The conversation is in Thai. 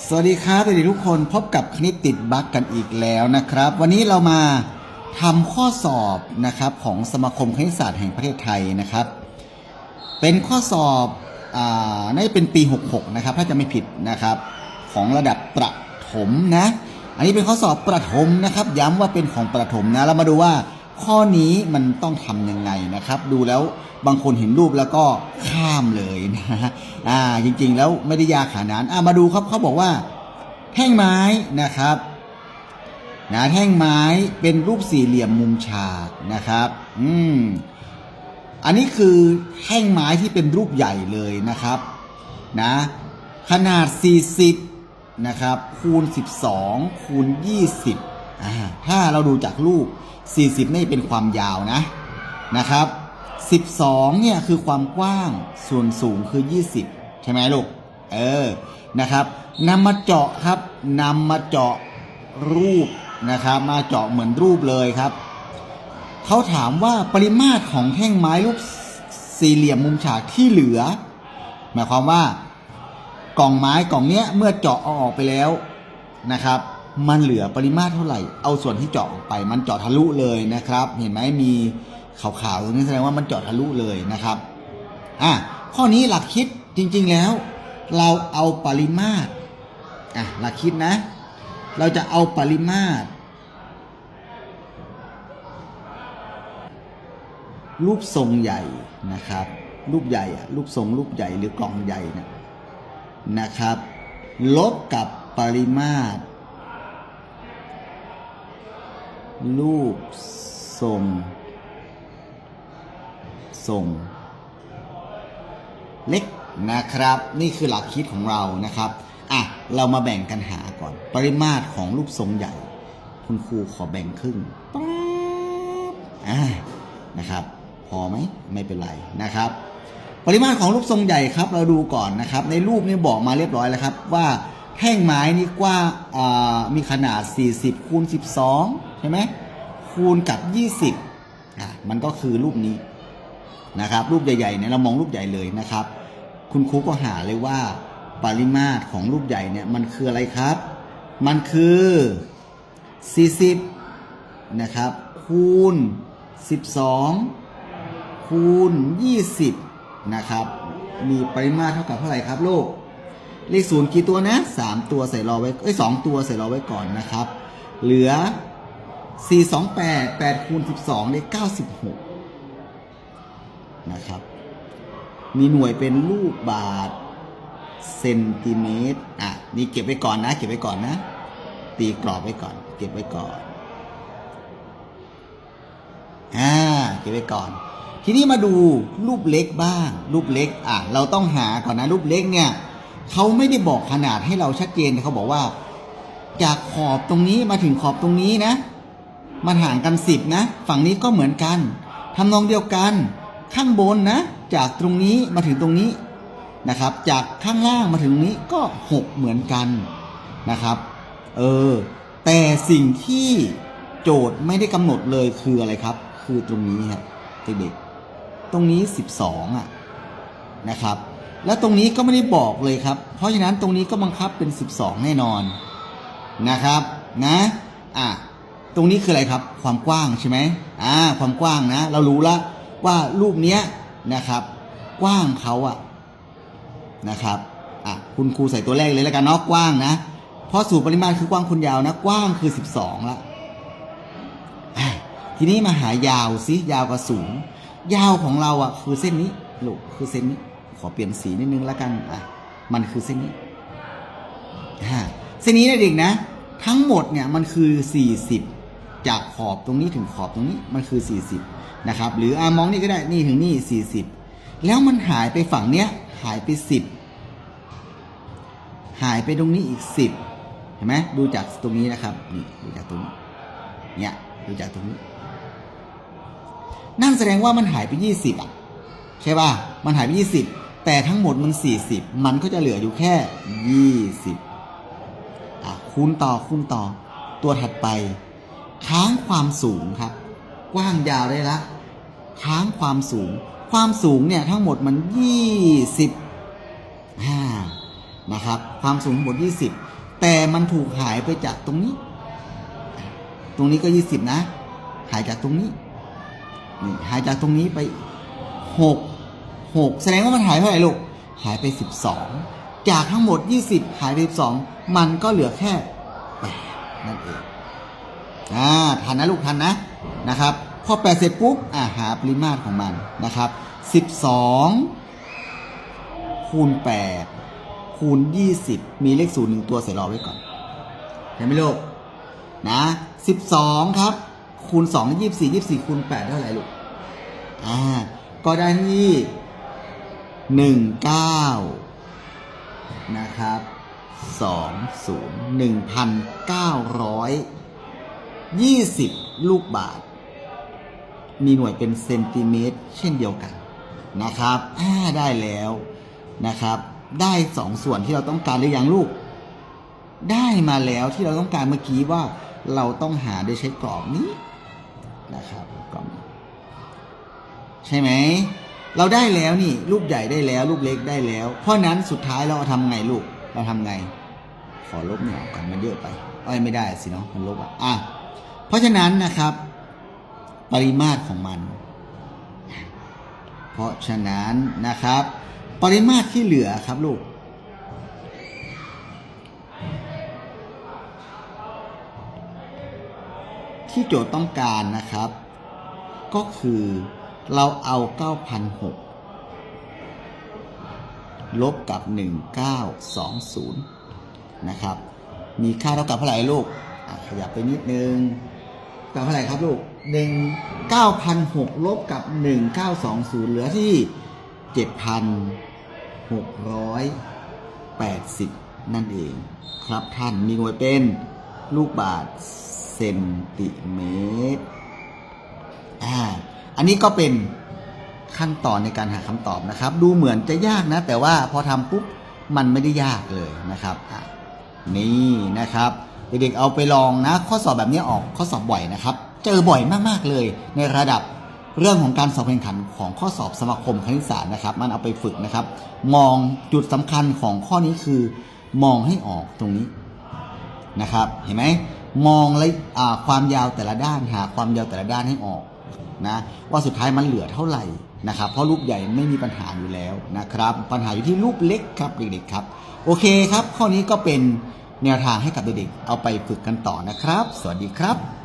สวัสดีครับสวัสดีทุกคนพบกับคณิตติดบั๊กกันอีกแล้วนะครับ วันนี้เรามาทำข้อสอบนะครับของสมาคมคณิตศาสตร์แห่งประเทศไทยนะครับ เป็นข้อสอบอ่าน่าจะเป็นปี 66 นะครับ ถ้าจะไม่ผิดนะครับ ของระดับประถมนะ อันนี้เป็นข้อสอบประถมนะครับ ย้ำว่าเป็นของประถมนะเรามาดูว่า ข้อนี้มันต้องทำยังไงนะครับ ดูแล้วบางคนเห็นรูปแล้วก็ข้ามเลยนะอ่าจริงๆแล้วไม่ได้ยากขนาดนั้นอ่ามาดูครับเขาบอกว่า แท่งไม้นะครับนะแท่งไม้เป็นรูปสี่เหลี่ยมมุมฉากนะครับ อืมอันนี้คือแท่งไม้ที่เป็นรูปใหญ่เลยนะครับนะขนาด 40นะครับคูณ 12คูณ 20 ถ้าเราดูจากรูป 40 นี่เป็นความยาวนะนะครับ 12 เนี่ยคือความกว้างส่วนสูงคือ 20 ใช่ไหมลูก เออ นะครับนำมาเจาะครับนำมาเจาะรูปนะครับ มาเจาะเหมือนรูปเลยครับเขาถามว่าปริมาตรของแท่งไม้รูปสี่เหลี่ยมมุมฉากที่เหลือ หมายความว่ากล่องไม้กล่องเนี้ยเมื่อเจาะเอาออกไปแล้วนะครับ มันเหลือปริมาตรเท่าไหร่ เอาส่วนที่เจาะออกไป มันเจาะทะลุเลยนะครับ เห็นไหมมีขาวๆตรงนี้แสดงว่ามันเจาะทะลุเลยนะครับ อะ ข้อนี้หลักคิดจริงๆแล้ว เราเอาปริมาตร อะ หลักคิดนะ เราจะเอาปริมาตร รูปทรงใหญ่นะครับ รูปใหญ่อะรูปทรงรูปใหญ่หรือกล่องใหญ่นะนะครับ ลบกับปริมาตร รูปทรงทรงเล็กนะครับ นี่คือหลักคิดของเรานะครับอะเรามาแบ่งกันหาก่อน ปริมาตรของรูปทรงใหญ่ คุณครูขอแบ่งครึ่งป๊าบอ่านะครับ พอไหมไม่เป็นไรนะครับ ปริมาตรของรูปทรงใหญ่ครับ เราดูก่อนนะครับ ในรูปนี้บอกมาเรียบร้อยแล้วครับว่าแท่งไม้นี่กว้างอ่ามีขนาด 40คูณ12 ใช่ไหมคูณกับ 20อะมันก็คือรูปนี้นะครับ รูปใหญ่ๆเนี่ยเรามองรูปใหญ่เลยนะครับ คุณครูก็หาเลยว่าปริมาตรของรูปใหญ่เนี่ยมันคืออะไรครับ มันคือ 40 นะครับ คูณ 12 คูณ 20 นะครับ มีปริมาตรเท่ากับเท่าไหร่ครับลูกเลขศูนย์กี่ตัวนะ 3 ตัวใส่รอไว้เอ้ย2ตัวใส่รอไว้ก่อนนะครับ เหลือ 4 2 8 8คูณ12ได้96นะครับ มีหน่วยเป็นลูกบาทเซนติเมตร อะ นี่เก็บไว้ก่อนนะ เก็บไว้ก่อนนะ ตีกรอบไว้ก่อน เก็บไว้ก่อน อ่า เก็บไว้ก่อน ทีนี้มาดูรูปเล็กบ้าง รูปเล็ก อะ เราต้องหาก่อนนะ รูปเล็กเนี่ย เขาไม่ได้บอกขนาดให้เราชัดเจนเขาบอกว่า จากขอบตรงนี้มาถึงขอบตรงนี้นะ มันห่างกันสิบนะ ฝั่งนี้ก็เหมือนกันทำนองเดียวกัน ข้างบนนะ จากตรงนี้มาถึงตรงนี้นะครับ จากข้างล่างมาถึงตรงนี้ก็หกเหมือนกันนะครับ เออ แต่สิ่งที่โจทย์ไม่ได้กำหนดเลยคืออะไรครับ คือตรงนี้ครับเด็กๆตรงนี้สิบสองอะนะครับ แล้วตรงนี้ก็ไม่ได้บอกเลยครับ เพราะฉะนั้นตรงนี้ก็บังคับเป็นสิบสองแน่นอนนะครับ นะ อะ ตรงนี้คืออะไรครับ ความกว้างใช่ไหมอ่าความกว้างนะ เรารู้แล้วว่ารูปเนี้ยนะครับ กว้างเขาอะนะครับอะคุณครูใส่ตัวแรกเลยแล้วกันเนาะกว้างนะเพราะสูตรปริมาณคือกว้างคูณยาวนะ กว้างคือ 12ละอะทีนี้มาหายาวสิยาวกับสูง ยาวของเราอะคือเส้นนี้ลูกคือเส้นนี้ขอเปลี่ยนสีนิดนึงแล้วกันอะมันคือเส้นนี้อ่าเส้นนี้นะเด็กนะ ทั้งหมดเนี่ยมันคือ 40 จากขอบตรงนี้ถึงขอบตรงนี้มันคือ 40 นะครับ หรืออามองนี่ก็ได้นี่ถึงนี่ 40 แล้วมันหายไปฝั่งเนี้ยหายไป 10 หายไปตรงนี้อีก 10 เห็นไหมดูจากตรงนี้นะครับนี่ดูจากตรงนี้เนี่ยดูจากตรงนี้ นั่นแสดงว่ามันหายไป 20อะใช่ป่ะมันหายไป 20 แต่ทั้งหมดมัน 40 มันก็จะเหลืออยู่แค่ 20อะคูณต่อคูณต่อตัวถัดไป ค้างความสูงครับ กว้างยาวได้ละ ค้างความสูง ความสูงเนี่ยทั้งหมดมัน20อ่านะครับ ความสูงหมด 20 แต่มันถูกหายไปจากตรงนี้ ตรงนี้ก็ 20 นะ หายจากตรงนี้นี่หายจากตรงนี้ไป 6 6 แสดงว่ามันหายไปเท่าไหร่ลูก หายไป 12 จากทั้งหมด 20 หายไป 12 มันก็เหลือแค่8นั่นเอง อ่าทันนะลูกทันนะนะครับพอแปดเสร็จปุ๊บอ่าหาปริมาตรของมันนะครับสิบสองคูณแปดคูณยี่สิบมีเลขศูนย์หนึ่งตัวใส่รอไว้ก่อนเห็นไหมลูกนะสิบสองครับคูณสองยี่สิบสี่ยี่สิบสี่คูณแปดเท่าไหร่ลูกอ่าก็ได้ที่หนึ่งเก้านะครับสองศูนย์หนึ่งพันเก้าร้อย 20 ลูกบาทมีหน่วยเป็นเซนติเมตรเช่นเดียวกันนะครับอ่าได้แล้วนะครับ ได้สองส่วนที่เราต้องการหรือยังลูก ได้มาแล้วที่เราต้องการเมื่อกี้ว่าเราต้องหาโดยใช้กรอบนี้นะครับกรอบนี้ใช่ไหมเราได้แล้วนี่ลูกใหญ่ได้แล้วลูกเล็กได้แล้ว เพราะนั้นสุดท้ายเราทำไงลูกเราทำไง ขอลบเนี่ยออกกันมันเยอะไปอ้ยไม่ได้สิเนาะมันลบอะอะ เพราะฉะนั้นนะครับ ปริมาตรของมัน เพราะฉะนั้นนะครับ ปริมาตรที่เหลือครับลูกที่โจทย์ต้องการนะครับ ก็คือเราเอา 9,006 ลบกับ 1920 นะครับ มีค่าเท่ากับเท่าไหร่ลูกขยับไปนิดนึง กับเท่าไหร่ครับลูกหนึ่งเก้าพันหกลบกับหนึ่งเก้าสองศูนย์เหลือที่เจ็ดพันหกร้อยแปดสิบนั่นเอง ครับท่านมีหน่วยเป็นลูกบาทเซนติเมตรอ่าอันนี้ก็เป็นขั้นตอนในการหาคำตอบนะครับ ดูเหมือนจะยากนะ แต่ว่าพอทำปุ๊บมันไม่ได้ยากเลยนะครับนี่นะครับ เด็กๆเอาไปลองนะ ข้อสอบแบบนี้ออกข้อสอบบ่อยนะครับ เจอบ่อยมากๆเลย ในระดับเรื่องของการสอบแข่งขันของข้อสอบสมาคมคณิตศาสตร์นะครับ มันเอาไปฝึกนะครับ มองจุดสำคัญของข้อนี้คือ มองให้ออกตรงนี้นะครับ เห็นไหมมองและความยาวแต่ละด้านหาความยาวแต่ละด้านให้ออกนะว่าสุดท้ายมันเหลือเท่าไหร่นะครับ เพราะลูกใหญ่ไม่มีปัญหาอยู่แล้วนะครับ ปัญหาอยู่ที่ลูกเล็กครับเด็กๆครับ โอเคครับ ข้อนี้ก็เป็น แนวทางให้กับเด็กๆเอาไปฝึกกันต่อนะครับ สวัสดีครับ